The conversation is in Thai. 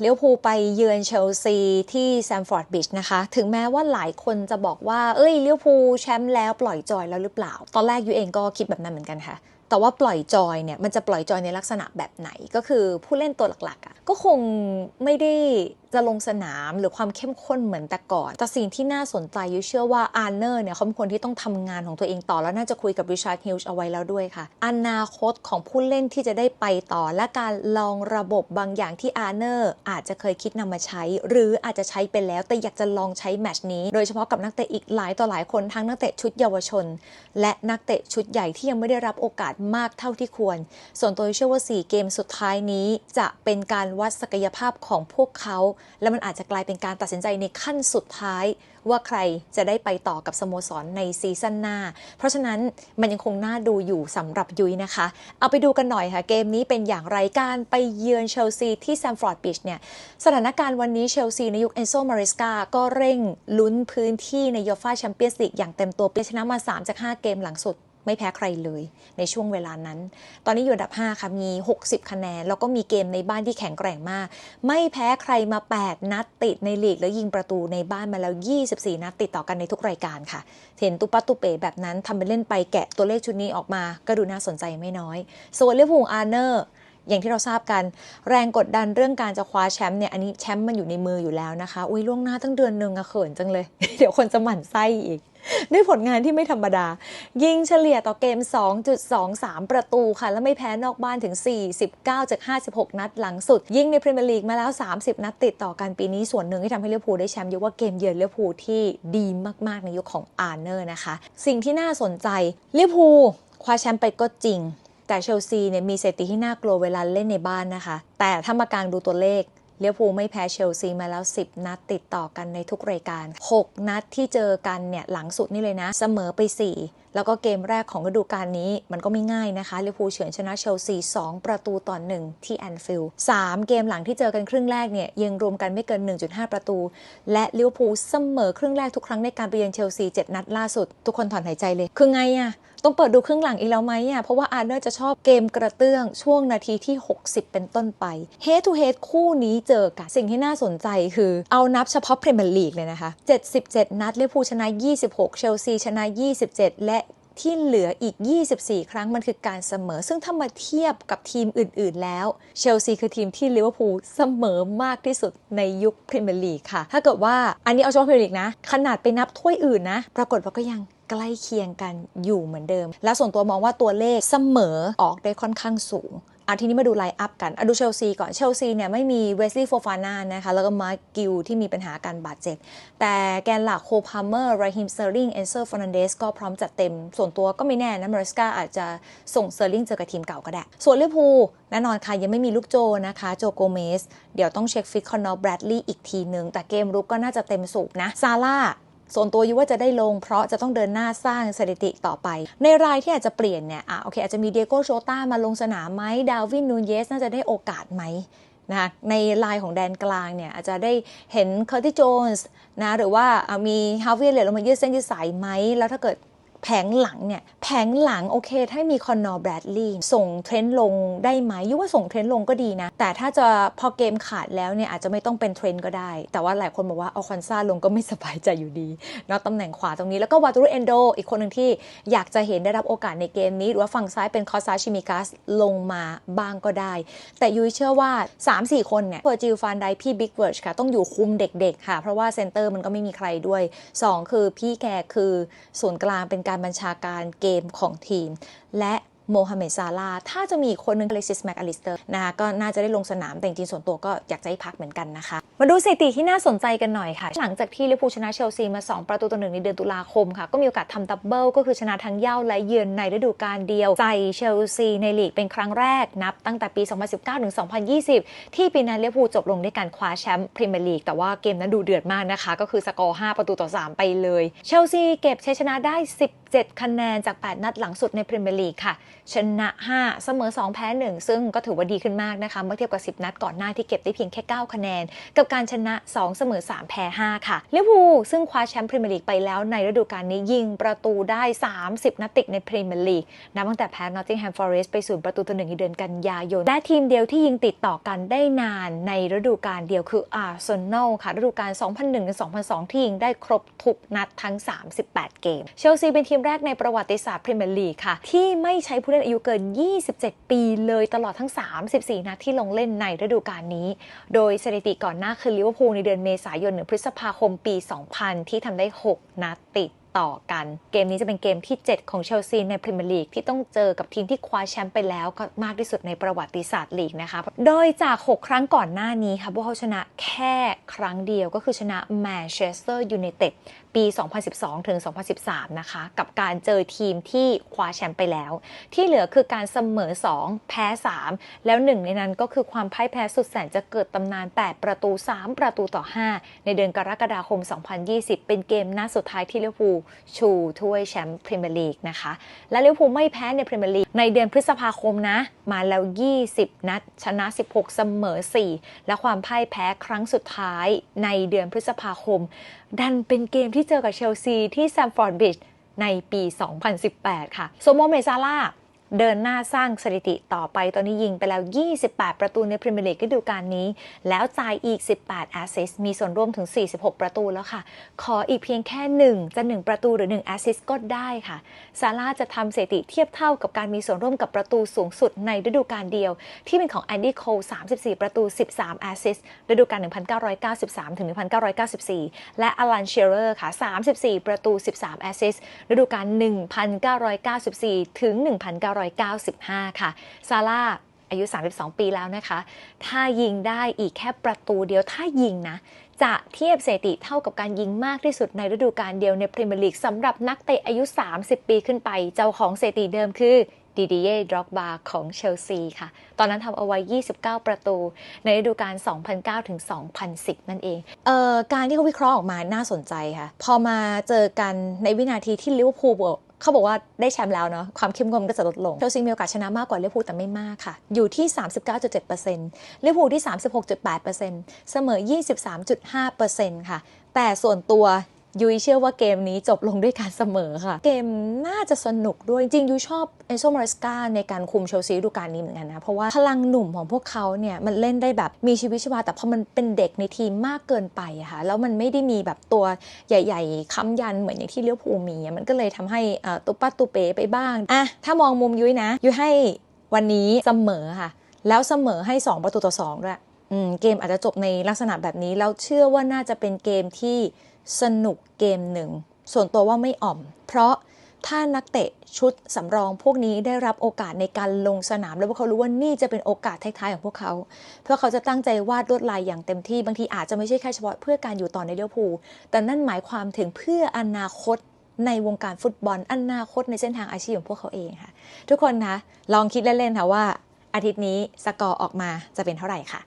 เลี้ยวภูไปเยือนเชลซีที่แซมฟอร์ดบิชนะคะ ถึงแม้ว่าหลายคนจะบอกว่า เอ้ยเลี้ยวภูแชมป์แล้วปล่อยจอยแล้วหรือเปล่า ตอนแรกยูเองก็คิดแบบนั้นเหมือนกันค่ะ แต่ว่าปล่อยจอยเนี่ยมันจะปล่อยจอยในลักษณะแบบไหนก็คือผู้เล่นตัวหลักๆก็คงไม่ได้ จะลงสนามหรือความเข้มข้นเหมือนแต่ก่อน แต่สิ่งที่น่าสนใจยูเชื่อว่าอาร์เนอร์เนี่ยเขาเป็นคนที่ต้องทำงานของตัวเองต่อ แล้วน่าจะคุยกับริชาร์ดฮิลส์เอาไว้แล้วด้วยค่ะ อนาคตของผู้เล่นที่จะได้ไปต่อ และการลองระบบบางอย่างที่อาร์เนอร์อาจจะเคยคิดนำมาใช้ หรืออาจจะใช้ไปแล้วแต่อยากจะลองใช้แมชนี้ โดยเฉพาะกับนักเตะอีกหลายต่อหลายคนทั้งนักเตะชุดเยาวชน และนักเตะชุดใหญ่ที่ยังไม่ได้รับโอกาสมากเท่าที่ควร ส่วนตัวเชื่อว่า 4 เกมสุดท้ายนี้จะเป็นการวัดศักยภาพของพวกเขาและมันอาจจะกลายเป็นการตัดสินใจในขั้นสุดท้าย ว่าใครจะได้ไปต่อกับสโมสรในซีซั่นหน้า เพราะฉะนั้นมันยังคงน่าดูอยู่สำหรับยุ้ยนะคะ เอาไปดูกันหน่อยค่ะ เกมนี้เป็นอย่างไรการไปเยือนเชลซีที่แซมฟอร์ดบิชเนี่ยสถานการณ์วันนี้เชลซีในยุคเอนโซมาริสกาก็เร่งลุ้นพื้นที่ในยูฟ่าแชมเปี้ยนส์ลีกอย่างเต็มตัวเปียชนะมา 3 จาก 5 เกมหลังสุด ไม่แพ้ใครเลยในช่วงเวลานั้น ตอนนี้อยู่อันดับ 5 ค่ะ มี 60 คะแนน แล้วก็มีเกมในบ้านที่แข็งแกร่งมาก ไม่แพ้ใครมา 8 นัดติดในลีก แล้วยิงประตูในบ้านมาแล้ว 24 นัดติดต่อกันในทุกรายการค่ะ เห็นตุปตุเป๋แบบนั้นทำเป็นเล่นไปแกะตัวเลขชุดนี้ออกมา ก็ดูน่าสนใจไม่น้อย ส่วนเรื่องวงอาร์เนอร์ อย่างที่เราทราบกัน แรงกดดันเรื่องการจะคว้าแชมป์เนี่ยอันนี้แชมป์มันอยู่ในมืออยู่แล้วนะคะ อุ้ยล่วงหน้าตั้งเดือนหนึ่งอะเขินจังเลย เดี๋ยวคนจะหมั่นไส้อีกด้วยผลงานที่ไม่ธรรมดา ยิงเฉลี่ยต่อเกม 2.23 ประตูค่ะ และไม่แพ้นอกบ้านถึง 49 จาก 56 นัดหลังสุด ยิงในพรีเมียร์ลีกมาแล้ว 30 นัดติดต่อกันปีนี้ส่วนหนึ่งที่ทำให้ลิเวอร์พูลได้แชมป์ยกว่าเกมเยือนลิเวอร์พูลที่ดีมาก ๆ ในยุคของอาร์เนอร์นะคะ สิ่งที่น่าสนใจลิเวอร์พูลคว้าแชมป์ไปก็จริง แต่เชลซีเนี่ยมีสถิติที่น่ากลัวเวลาเล่นในบ้านนะคะ แต่ถ้ามากางดูตัวเลขเลี้ยวภูไม่แพ้เชลซีมาแล้ว 10 นัดติดต่อกันในทุกรายการ 6 นัดที่เจอกันเนี่ยหลังสุดนี่เลยนะ เสมอไป 4แล้วก็เกมแรกของฤดูกาลนี้มันก็ไม่ง่ายนะคะเลี้ยวภูลเฉือนชนะเชลซี 2 ประตูต่อ1ที่แอนฟิลด์3เกมหลังที่เจอกันครึ่งแรกเนี่ยยังรวมกันไม่เกิน 1.5 ประตู และเลี้ยวภูลเสมอครึ่งแรกทุกครั้งในการไปเยือนเชลซี 7 นัดล่าสุด ทุกคนถอนหายใจเลย คือไงอะต้องเปิดดูครึ่งหลังอีกแล้วไหมอะเพราะว่าอาร์เนอร์จะชอบเกมกระเตื้องช่วงนาทีที่ 60 เป็นต้นไป Head to Head คู่นี้เจอกันสิ่งที่น่าสนใจคือเอานับเฉพาะพรีเมียร์ลีกเลยนะคะ 77 นัดลิเวอร์พูลชนะ 26 เชลซีชนะ 27 และ ที่เหลืออีก 24 ครั้งมันคือการเสมอ ซึ่งถ้ามาเทียบกับทีมอื่น ๆ แล้วเชลซีคือทีมที่ลิเวอร์พูลเสมอมากที่สุดในยุคพรีเมียร์ลีกค่ะ ถ้าเกิดว่าอันนี้เอาเฉพาะพรีเมียร์ลีกนะ ขนาดไปนับถ้วยอื่นนะ ปรากฏว่าก็ยังใกล้เคียงกันอยู่เหมือนเดิม และส่วนตัวมองว่าตัวเลขเสมอออกได้ค่อนข้างสูง อาทีนี้มาดูไลน์อัพกันอดูเชลซีก่อน เชลซีเนี่ยไม่มีเวสลีย์โฟฟาน่านะคะ แล้วก็มาร์กิลที่มีปัญหาการบาดเจ็บ แต่แกนหลักโคพาเมอร์ไรฮิมเซอร์ลิงเอนเซอร์ฟอนันเดสก็พร้อมจัดเต็ม ส่วนตัวก็ไม่แน่นะมาริสกาอาจจะส่งเซอร์ลิงเจอกับทีมเก่าก็ได้ ส่วนลิเวอร์พูลแน่นอนค่ะ ยังไม่มีลูกโจนะคะ โจโกเมส เดี๋ยวต้องเช็คฟิตคอนนอร์แบรดลีย์อีกทีนึงแต่เกมรุกก็น่าจะเต็มสูบนะซาร่า ส่วนตัวยูว่าจะได้ลงเพราะจะต้องเดินหน้าสร้างสถิติต่อไป ในรายที่อาจจะเปลี่ยนเนี่ยอะโอเคอาจจะมีเดียโกโชต้ามาลงสนามไหมดาวินนูนเยสน่าจะได้โอกาสไหมนะในลายของแดนกลางเนี่ยอาจจะได้เห็นเคอร์ติโจนส์นะหรือว่ามีฮาวิเลียลงมายืดเส้นยืดสายไหมแล้วถ้าเกิด แผงหลังเนี่ย แผงหลังโอเค ถ้ามีคอนนอร์แบรดลีย์ส่งเทรนด์ลงได้ไหมยูว่าส่งเทรนด์ลงก็ดีนะ แต่ถ้าจะพอเกมขาดแล้วเนี่ยอาจจะไม่ต้องเป็นเทรนด์ก็ได้ แต่ว่าหลายคนบอกว่าเอาคอนซาลงก็ไม่สบายใจอยู่ดีเนาะตำแหน่งขวาตรงนี้แล้วก็วาตูรุเอนโดอีกคนหนึ่งที่อยากจะเห็นได้รับโอกาสในเกมนี้ หรือว่าฝั่งซ้ายเป็นคอซาชิมิกัสลงมาบ้างก็ได้ แต่ยุ้ยเชื่อว่า 3-4 คนเนี่ยเวอร์จิลฟานไดพี่บิ๊กเวิร์ชค่ะต้องอยู่คุมเด็กๆค่ะเพราะว่าเซนเตอร์มันก็ไม่มีใครด้วย 2 คือพี่แกคือศูนย์กลางเป็นการบัญชาการเกมของทีม และโมฮัมเหม็ดซาลาห์ถ้าจะมีคนหนึงอเลซิสแมคอลิสเตอร์นะคะก็น่าจะได้ลงสนาม แต่จริงส่วนตัวก็อยากจะให้พักเหมือนกันนะคะ มาดูสถิติที่น่าสนใจกันหน่อยค่ะ หลังจากที่ลิเวอร์พูลชนะเชลซีมา 2 ประตูต่อหนึ่งในเดือนตุลาคมค่ะ ก็มีโอกาสทำดับเบิลก็คือชนะทั้งเย่าและเยือนในฤดูกาลเดียวใจเชลซีในลีกเป็นครั้งแรกนับ ตั้งแต่ปี 2019 ถึง 2020 ที่ปีนั้นลิเวอร์พูลจบลงด้วยการคว้าแชมป์พรีเมียร์ลีกแต่ว่าเกมนั้นดูเดือดมากนะคะ ก็คือสกอร์ 5 ประตูต่อ 3 ไปเลย เชลซีเก็บชัยชนะได้ 7 คะแนนจาก 8 นัดหลังสุดในพรีเมียร์ลีกค่ะ ชนะ 5 เสมอ 2 แพ้ 1 ซึ่งก็ถือว่าดีขึ้นมากนะคะ เมื่อเทียบกับ 10 นัดก่อนหน้าที่เก็บได้เพียงแค่ 9 คะแนน กับการชนะ 2 เสมอ 3 แพ้ 5 ค่ะลิเวอร์พูลซึ่งคว้าแชมป์พรีเมียร์ลีกไปแล้วในฤดูกาลนี้ยิงประตูได้ 30 นัดติดในพรีเมียร์ลีกนับตั้งแต่แพ้ Nottingham Forest ไปศูนย์ประตูต่อหนึ่งในเดือนกันยายน และทีมเดียวที่ยิงติดต่อกันได้นานในฤดูกาลเดียวคืออาร์เซนอลค่ะฤดูกาล 2001-2002 ที่ยิงได้ครบทุกนัดทั้ง 38 เกม เชลซีเป็นทีมแรกในประวัติศาสตร์พรีเมียร์ลีกค่ะ ที่ไม่ใช้ผู้เล่นอายุเกิน 27 ปีเลยตลอดทั้ง 34 นัดที่ลงเล่นในฤดูกาลนี้ โดยสถิติก่อนหน้าคือลิเวอร์พูลในเดือนเมษายนถึงพฤษภาคมปี 2000 ที่ทำได้ 6 นัดติดต่อกัน เกมนี้จะเป็นเกมที่ 7 ของเชลซีในพรีเมียร์ลีกที่ต้องเจอกับทีมที่คว้าแชมป์ไปแล้วก็มากที่สุดในประวัติศาสตร์ลีกนะคะ โดยจาก 6 ครั้งก่อนหน้านี้ค่ะพวกเขาชนะแค่ครั้งเดียวก็คือชนะแมนเชสเตอร์ยูไนเต็ดปี 2012 ถึง 2013 นะคะ กับการเจอทีมที่คว้าแชมป์ไปแล้ว ที่เหลือคือการเสมอ 2 แพ้ 3 แล้วหนึ่งในนั้นก็คือความพ่ายแพ้สุดแสนจะเกิดตำนาน 8 ประตู 3 ประตูต่อ 5 ในเดือนกรกฎาคม 2020 เป็นเกมนัดสุดท้ายที่ลิเวอร์พูลชูถ้วยแชมป์พรีเมียร์ลีกนะคะ และลิเวอร์พูลไม่แพ้ในพรีเมียร์ลีกในเดือนพฤษภาคมนะ มาแล้ว 20 นัด ชนะ 16 เสมอ 4 และความพ่ายแพ้ครั้งสุดท้ายในเดือนพฤษภาคม ดันเป็นเกมที่เจอกับเชลซีที่แซมฟอร์ดบริดจ์ในปี 2018 ค่ะโซโมเมซาลา เดินหน้าสร้างสถิติต่อไปตอนนี้ยิงไปแล้ว 28 ประตูในพรีเมียร์ลีกฤดูกาลนี้ แล้วจ่ายอีก 18 แอสซิสมีส่วนร่วมถึง 46 ประตูแล้วค่ะ ขออีกเพียงแค่ 1 จะ 1 ประตูหรือ 1 แอสซิสก็ได้ค่ะ ซาร่าจะทำสถิติเทียบเท่ากับการมีส่วนร่วมกับประตูสูงสุดในฤดูกาลเดียว ที่เป็นของแอนดี้โคล34 ประตู 13 แอสซิสฤดูกาล 1993ถึง1994 และอลันเชเรอร์ค่ะ 34 ประตู 13 แอสซิสฤดูกาล1994ถึง1995 95 ค่ะ ซาร่าอายุ 32 ปีแล้วนะคะ ถ้ายิงได้อีกแค่ประตูเดียว ถ้ายิงนะ จะเทียบสถิติเท่ากับการยิงมากที่สุดในฤดูกาลเดียวในพรีเมียร์ลีกสำหรับนักเตะอายุ 30 ปีขึ้นไป เจ้าของสถิติเดิมคือดิดิเย่ดร็อกบาของเชลซีค่ะ ตอนนั้นทำเอาไว้ 29 ประตู ในฤดูกาล 2009 ถึง 2010 นั่นเองเอ่อการที่เขาวิเคราะห์ออกมาน่าสนใจค่ะ พอมาเจอกันในวินาทีที่ลิเวอร์พูล เขาบอกว่าได้แชมป์แล้วเนาะความเข้มงวดก็จะลดลงเชลซีมีโอกาสชนะมากกว่าลิเวอร์พูลแต่ไม่มากค่ะ อยู่ที่ 39.7%ลิเวอร์พูลที่ 36.8%เสมอ 23.5%ค่ะ แต่ส่วนตัว ยุ้ยเชื่อว่าเกมนี้จบลงด้วยการเสมอค่ะ เกมน่าจะสนุกด้วยจริงยุ้ยชอบเอนโซมาริสกาในการคุมเชลซีดูกาลนี้เหมือนกันนะ เพราะว่าพลังหนุ่มของพวกเขาเนี่ย มันเล่นได้แบบมีชีวิตชีวา แต่พอมันเป็นเด็กในทีมมากเกินไปอะค่ะแล้วมันไม่ได้มีแบบตัวใหญ่ๆค้ำยันเหมือนอย่างที่เลี้ยวภูมีมันก็เลยทำให้ตุปัดตุเป๋ไปบ้างอะถ้ามองมุมยุ้ยนะยุ้ยให้วันนี้เสมอค่ะ แล้วเสมอให้ 2 ประตูต่อ2ด้วยอืมเกมอาจจะจบในลักษณะแบบนี้แล้วเชื่อว่าน่าจะเป็นเกมที่ สนุกเกมหนึ่ง ส่วนตัวว่าไม่อ่อม เพราะถ้านักเตะชุดสำรองพวกนี้ได้รับโอกาสในการลงสนาม แล้วพวกเขารู้ว่านี่จะเป็นโอกาสท้ายๆของพวกเขา เพื่อเขาจะตั้งใจวาดลวดลายอย่างเต็มที่บางทีอาจจะไม่ใช่แค่เฉพาะเพื่อการอยู่ต่อในเลี้ยวภูแต่นั่นหมายความถึงเพื่ออนาคตในวงการฟุตบอลอนาคตในเส้นทางอาชีพของพวกเขาเองค่ะ ทุกคนคะลองคิดเล่นๆค่ะว่า อาทิตย์นี้สกอร์ออกมาจะเป็นเท่าไหร่ค่ะ